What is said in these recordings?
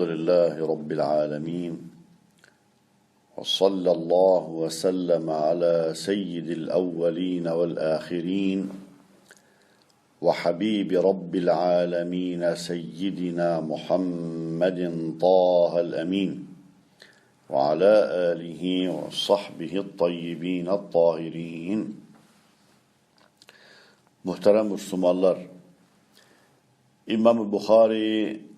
الحمد لله رب العالمين وصلى الله وسلم على سيد الأولين والآخرين وحبيب رب العالمين سيدنا محمد طه الأمين وعلى آله وصحبه الطيبين الطاهرين. Muhterem Müslümanlar, İmam-ı Bukhari,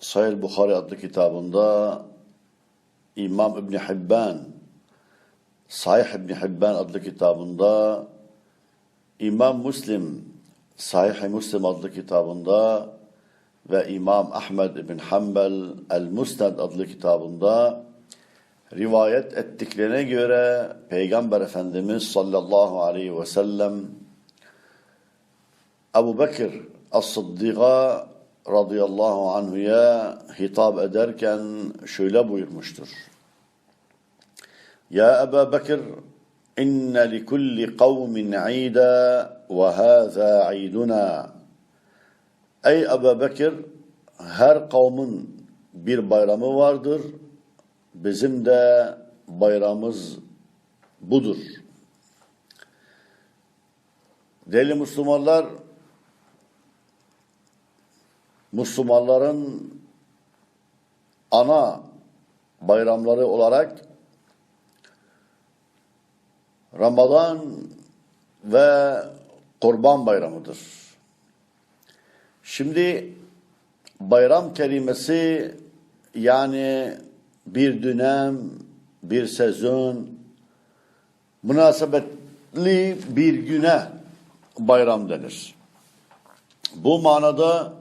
Sahih Bukhari adlı kitabında İmam İbni Hibban, Sahih İbni Hibban adlı kitabında İmam Müslim, Sahih Müslim adlı kitabında ve İmam Ahmed İbn Hanbel El-Musnad adlı kitabında rivayet ettiklerine göre Peygamber Efendimiz sallallahu aleyhi ve sellem Ebu Bekir As-Sıddık'a radıyallahu anhuya hitap ederken şöyle buyurmuştur. Ya Ebu Bekir inne li kulli kavmin ida ve hâzâ iduna. Ey Ebu Bekir her kavmin bir bayramı vardır. Bizim de bayramımız budur. Deli Müslümanlar Müslümanların ana bayramları olarak Ramazan ve Kurban Bayramıdır. Şimdi bayram kelimesi yani bir dönem, bir sezon, münasebetli bir güne bayram denir. Bu manada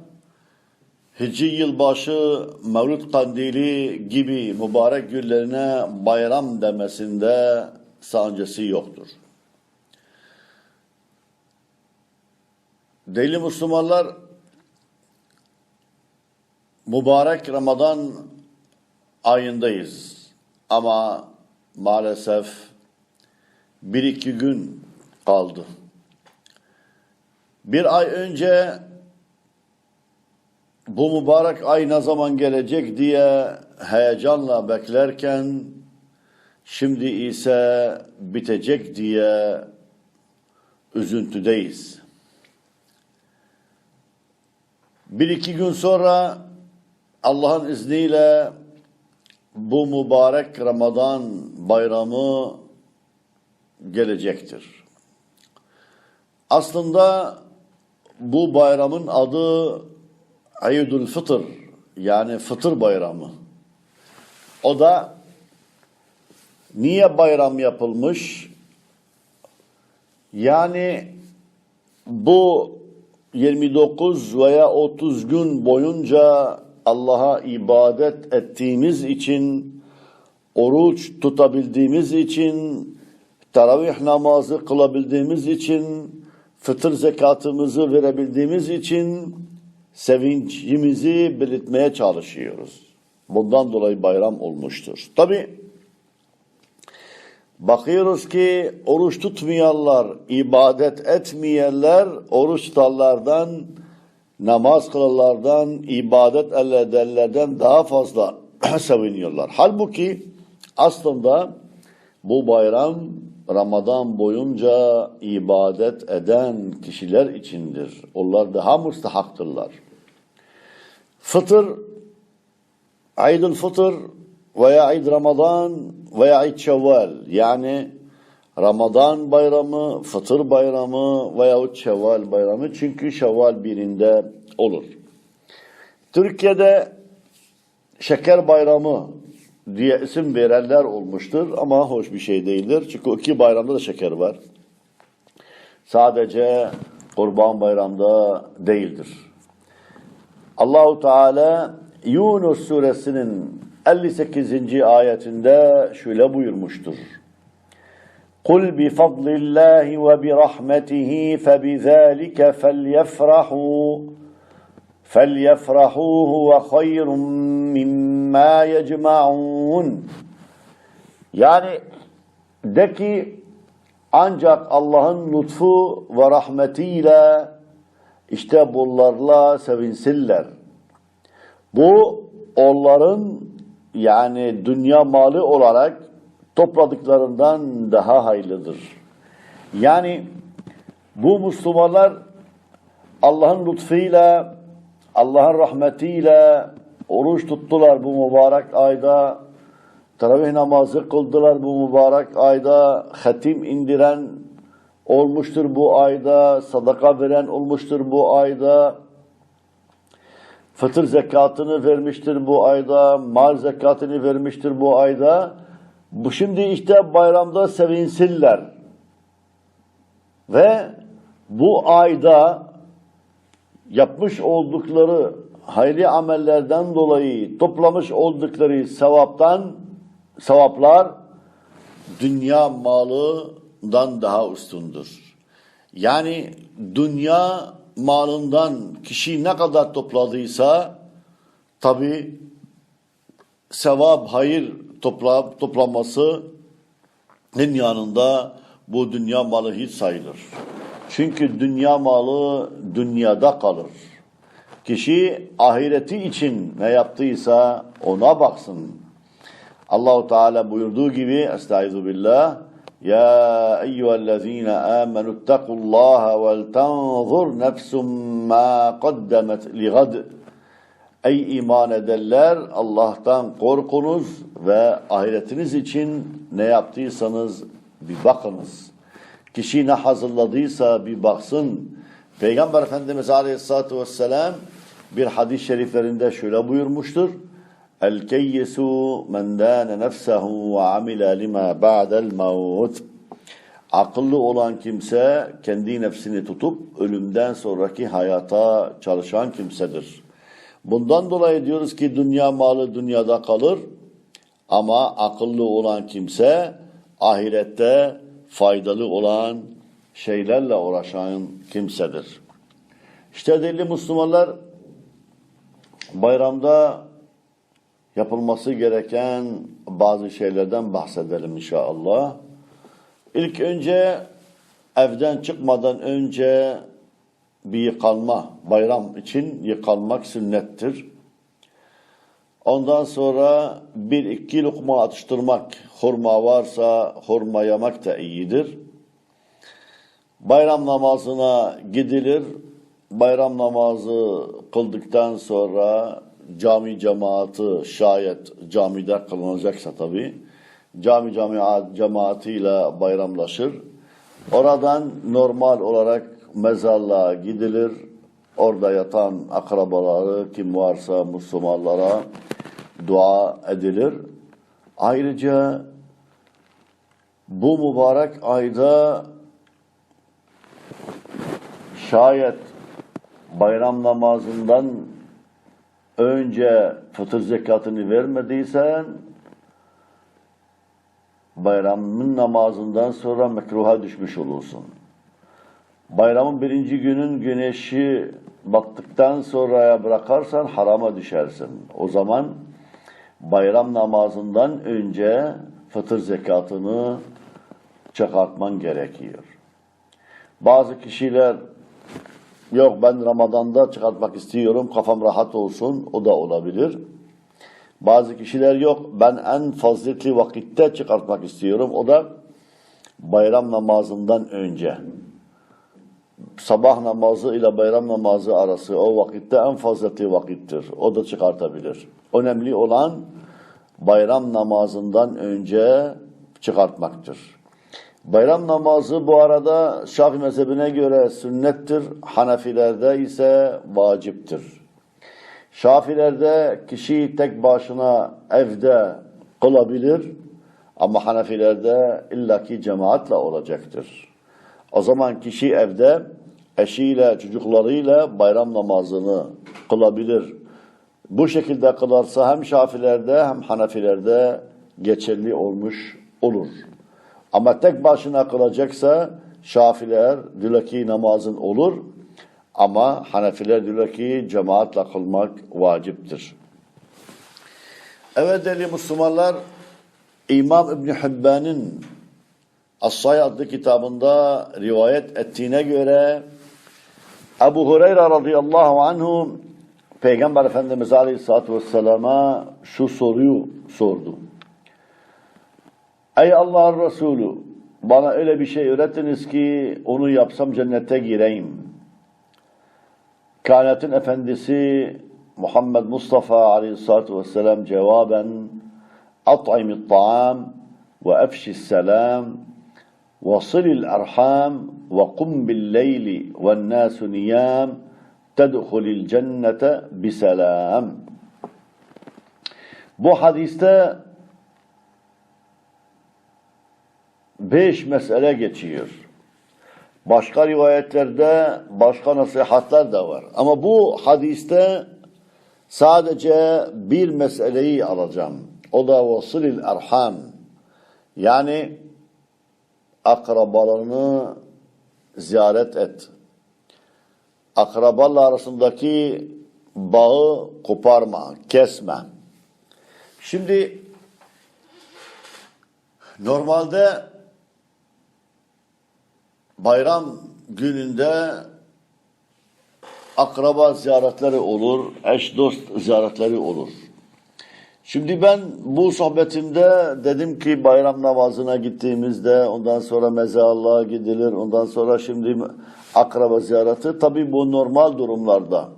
Hicri yılbaşı, Mevlüt Kandili gibi mübarek günlerine bayram demesinde sancısı yoktur. Deli Müslümanlar mübarek Ramazan ayındayız. Ama maalesef bir iki gün kaldı. Bir ay önce bu mübarek ay ne zaman gelecek diye heyecanla beklerken şimdi ise bitecek diye üzüntüdeyiz. Bir iki gün sonra Allah'ın izniyle bu mübarek Ramazan bayramı gelecektir. Aslında bu bayramın adı Eydül Fıtır yani Fıtır Bayramı. O da niye bayram yapılmış? Yani bu 29 veya 30 gün boyunca Allah'a ibadet ettiğimiz için, oruç tutabildiğimiz için, teravih namazı kılabildiğimiz için, fıtır zekatımızı verebildiğimiz için sevincimizi belirtmeye çalışıyoruz. Bundan dolayı bayram olmuştur. Tabi bakıyoruz ki oruç tutmayanlar, ibadet etmeyenler oruç tutanlardan, namaz kılanlardan, ibadet ederlerden daha fazla seviniyorlar. Halbuki aslında bu bayram Ramazan boyunca ibadet eden kişiler içindir. Onlar daha müstahaktırlar. Fıtır, Eid-ül Fıtır veya Eid Ramazan veya Eid Şevval yani Ramazan bayramı, Fıtır bayramı veya Şevval bayramı çünkü Şevval birinde olur. Türkiye'de şeker bayramı diye isim verenler olmuştur ama hoş bir şey değildir. Çünkü iki bayramda da şeker var. Sadece Kurban Bayram'da değildir. Allahu Teala Yunus suresinin 58. ayetinde şöyle buyurmuştur. Kul bi fadlillahi ve bi rahmetihi fe bi zalika felyefrahu فَلْيَفْرَحُوا هُوَ خَيْرٌ مِمَّا يَجْمَعُونَ Yani de ki ancak Allah'ın lütfu ve rahmetiyle işte bunlarla sevinsinler. Bu onların yani dünya malı olarak topladıklarından daha hayırlıdır. Yani bu Müslümanlar Allah'ın lütfuyla, Allah'ın rahmetiyle oruç tuttular bu mübarek ayda. Teravih namazı kıldılar bu mübarek ayda. Hatim indiren olmuştur bu ayda. Sadaka veren olmuştur bu ayda. Fıtır zekatını vermiştir bu ayda. Mal zekatını vermiştir bu ayda. Bu şimdi işte bayramda sevinsinler. Ve bu ayda yapmış oldukları hayırlı amellerden dolayı toplamış oldukları sevaptan sevaplar dünya malından daha üstündür. Yani dünya malından kişi ne kadar topladıysa tabi sevap, hayır topla, toplaması yanında bu dünya malı hiç sayılır. Çünkü dünya malı dünyada kalır. Kişi ahireti için ne yaptıysa ona baksın. Allahu Teala buyurduğu gibi Estaizu billah Ya eyyühellezine amenu ittakullaha vel tanzur nefsum ma kaddemet li gad Ey iman edenler Allah'tan korkunuz ve ahiretiniz için ne yaptıysanız bir bakınız. Kişi ne hazırladıysa bir baksın. Peygamber Efendimiz Aleyhisselatü Vesselam bir hadis-i şeriflerinde şöyle buyurmuştur. El keyyesu men dâne nefsehu ve amile lima ba'del mevut. Akıllı olan kimse kendi nefsini tutup ölümden sonraki hayata çalışan kimsedir. Bundan dolayı diyoruz ki dünya malı dünyada kalır ama akıllı olan kimse ahirette faydalı olan şeylerle uğraşan kimsedir. İşte değerli Müslümanlar bayramda yapılması gereken bazı şeylerden bahsedelim inşallah. İlk önce evden çıkmadan önce bir yıkanma, bayram için yıkanmak sünnettir. Ondan sonra bir iki lokma atıştırmak, hurma varsa hurma yemek de iyidir. Bayram namazına gidilir. Bayram namazı kıldıktan sonra cami cemaati şayet camide kılınacaksa tabi cami camiat cemaatiyle bayramlaşır. Oradan normal olarak mezarlığa gidilir. Orada yatan akrabaları kim varsa Müslümanlara dua edilir. Ayrıca bu mübarek ayda şayet bayram namazından önce fıtır zekatını vermediysen bayramın namazından sonra mekruha düşmüş olursun. Bayramın birinci günün güneşi battıktan sonraya bırakarsan harama düşersin. O zaman bayram namazından önce fıtır zekatını çıkartman gerekiyor. Bazı kişiler yok ben Ramazan'da çıkartmak istiyorum kafam rahat olsun o da olabilir. Bazı kişiler yok ben en faziletli vakitte çıkartmak istiyorum o da bayram namazından önce. Sabah namazı ile bayram namazı arası o vakitte en faziletli vakittir. O da çıkartabilir. Önemli olan bayram namazından önce çıkartmaktır. Bayram namazı bu arada Şafii mezhebine göre sünnettir. Hanefilerde ise vaciptir. Şafilerde kişi tek başına evde kılabilir ama Hanefilerde illaki cemaatle olacaktır. O zaman kişi evde eşiyle, çocuklarıyla bayram namazını kılabilir. Bu şekilde kılarsa hem Şafilerde hem Hanefilerde geçerli olmuş olur. Ama tek başına kılacaksa Şafiler diyor namazın olur ama Hanefiler diyor ki cemaatle kılmak vaciptir. Evet değerli Müslümanlar İmam İbni Hibban'ın As-Say adlı kitabında rivayet ettiğine göre Ebu Hureyre radıyallahu anhu Peygamber Efendimiz Aleyhisselatü Vesselam'a şu soruyu sordu. Ey Allah'ın Resulü bana öyle bir şey öğrettiniz ki onu yapsam cennete gireyim. Kainatın efendisi Muhammed Mustafa Aleyhisselatü Vesselam cevaben at'imit ta'am ve efşis selam وصل الأرحام وقم بالليل والناس نيام tedhulil cennete biselam. Bu hadiste beş mesele geçiyor. Başka rivayetlerde başka nasihatler de var. Ama bu hadiste sadece bir meseleyi alacağım. O da vasıl erham. Yani akrabalarını ziyaret et. Akrabalar arasındaki bağı koparma, kesme. Şimdi normalde bayram gününde akraba ziyaretleri olur, eş dost ziyaretleri olur. Şimdi ben bu sohbetimde dedim ki bayram namazına gittiğimizde ondan sonra mezarlığa gidilir, ondan sonra şimdi akraba ziyareti. Tabi bu normal durumlarda.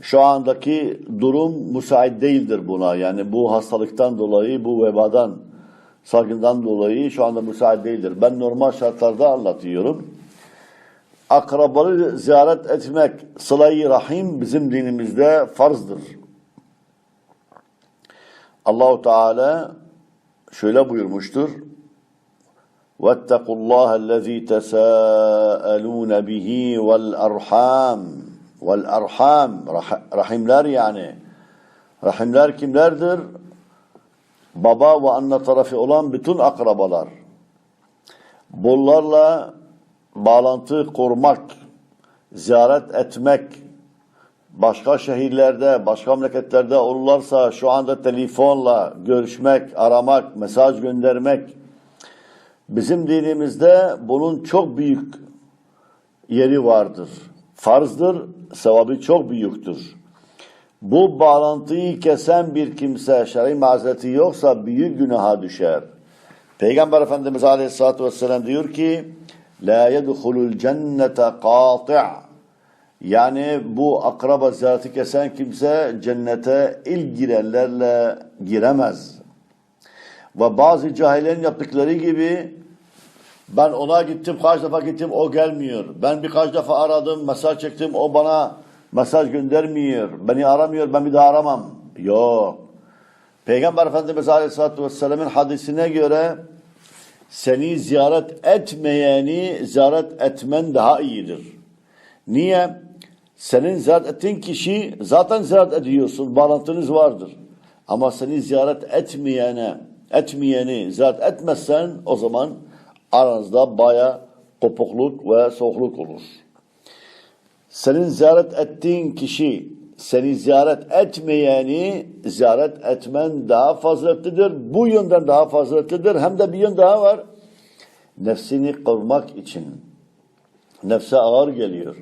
Şu andaki durum müsait değildir buna. Yani bu hastalıktan dolayı, bu vebadan, salgından dolayı şu anda müsait değildir. Ben normal şartlarda anlatıyorum. Akrabaları ziyaret etmek, sıla-i rahim bizim dinimizde farzdır. Allahu Teala şöyle buyurmuştur. وَاتَّقُوا اللّٰهَ الَّذ۪ي تَسَاءَلُونَ بِهِ وَالْأَرْحَامِ وَالْأَرْحَامِ Rahimler yani. Rahimler kimlerdir? Baba ve anne tarafı olan bütün akrabalar. Bunlarla bağlantı kurmak, ziyaret etmek, başka şehirlerde, başka memleketlerde olurlarsa şu anda telefonla görüşmek, aramak, mesaj göndermek bizim dinimizde bunun çok büyük yeri vardır. Farzdır, sevabı çok büyüktür. Bu bağlantıyı kesen bir kimse şer'i mazereti yoksa büyük günaha düşer. Peygamber Efendimiz Aleyhisselatü Vesselam diyor ki La yedhulul cennete qati' Yani bu akraba ziyareti kesen kimse cennete ilk girenlerle giremez. Ve bazı cahillerin yaptıkları gibi ben ona gittim, kaç defa gittim, o gelmiyor. Ben birkaç defa aradım, mesaj çektim, o bana mesaj göndermiyor. Beni aramıyor, ben bir daha aramam. Yok. Peygamber Efendimiz Aleyhisselatü Vesselam'ın hadisine göre seni ziyaret etmeyeni ziyaret etmen daha iyidir. Niye? Senin ziyaret ettiğin kişi zaten ziyaret ediyorsun, bağlantınız vardır. Ama seni ziyaret etmeyene, etmeyeni ziyaret etmezsen o zaman aranızda baya kopukluk ve soğukluk olur. Senin ziyaret ettiğin kişi seni ziyaret etmeyeni ziyaret etmen daha faziletlidir. Bu yönden daha faziletlidir. Hem de bir yön daha var. Nefsini korumak için. Nefse ağır geliyor.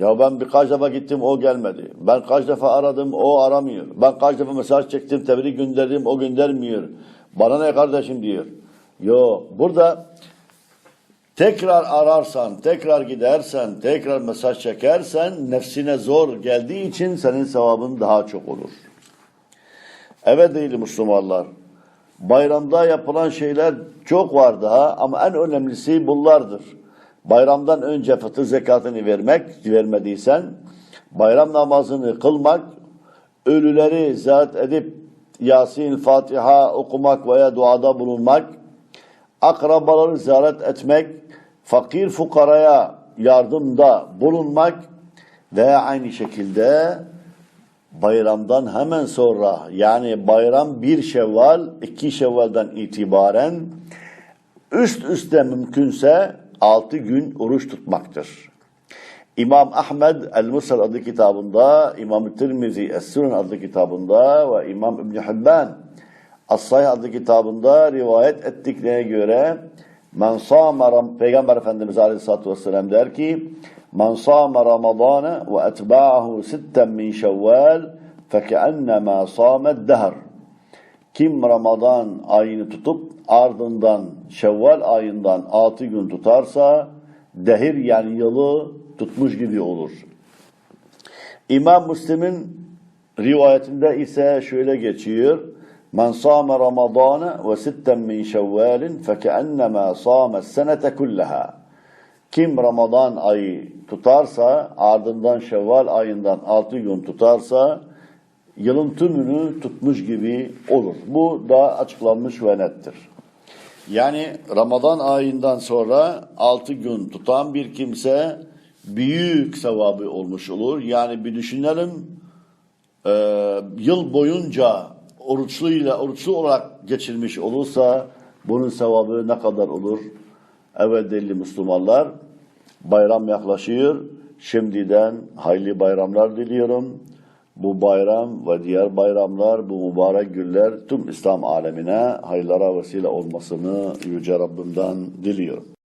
Ya ben birkaç defa gittim o gelmedi. Ben kaç defa aradım o aramıyor. Ben kaç defa mesaj çektim tebrik gönderdim o göndermiyor. Bana ne kardeşim diyor. Yo burada tekrar ararsan, tekrar gidersen, tekrar mesaj çekersen nefsine zor geldiği için senin sevabın daha çok olur. Evet değil Müslümanlar. Bayramda yapılan şeyler çok var daha ama en önemlisi bunlardır. Bayramdan önce fıtır zekatını vermek, vermediysen, bayram namazını kılmak, ölüleri ziyaret edip Yasin, Fatiha okumak veya duada bulunmak, akrabaları ziyaret etmek, fakir fukaraya yardımda bulunmak ve aynı şekilde bayramdan hemen sonra yani bayram bir şevval, iki şevvalden itibaren üst üste mümkünse altı gün oruç tutmaktır. İmam Ahmed El-Musal adlı kitabında, İmam Tirmizi Es-Sunan adlı kitabında ve İmam İbn Hibban As-Sahih adlı kitabında rivayet ettiklerine göre men sâme Peygamber Efendimiz Aleyhisselatü Vesselam der ki Men sâme Ramazâne ve etbâhu sitten min şevval fekeennema sâmed dehr. Kim Ramazan ayını tutup ardından Şevval ayından altı gün tutarsa dehir yani yılı tutmuş gibi olur. İmam Müslim'in rivayetinde ise şöyle geçiyor. Men sâme Ramazâne ve sitten min şevvalin fekennema sâme senete kullaha. Kim Ramazan ayı tutarsa ardından Şevval ayından altı gün tutarsa yılın tümünü tutmuş gibi olur. Bu da açıklanmış ve nettir. Yani Ramazan ayından sonra altı gün tutan bir kimse büyük sevabı olmuş olur. Yani bir düşünelim e, yıl boyunca oruçluyla oruçlu olarak geçirmiş olursa bunun sevabı ne kadar olur? Evet değerli Müslümanlar bayram yaklaşıyor. Şimdiden hayırlı bayramlar diliyorum. Bu bayram ve diğer bayramlar, bu mübarek günler tüm İslam alemine hayırlara vesile olmasını Yüce Rabbimden diliyorum.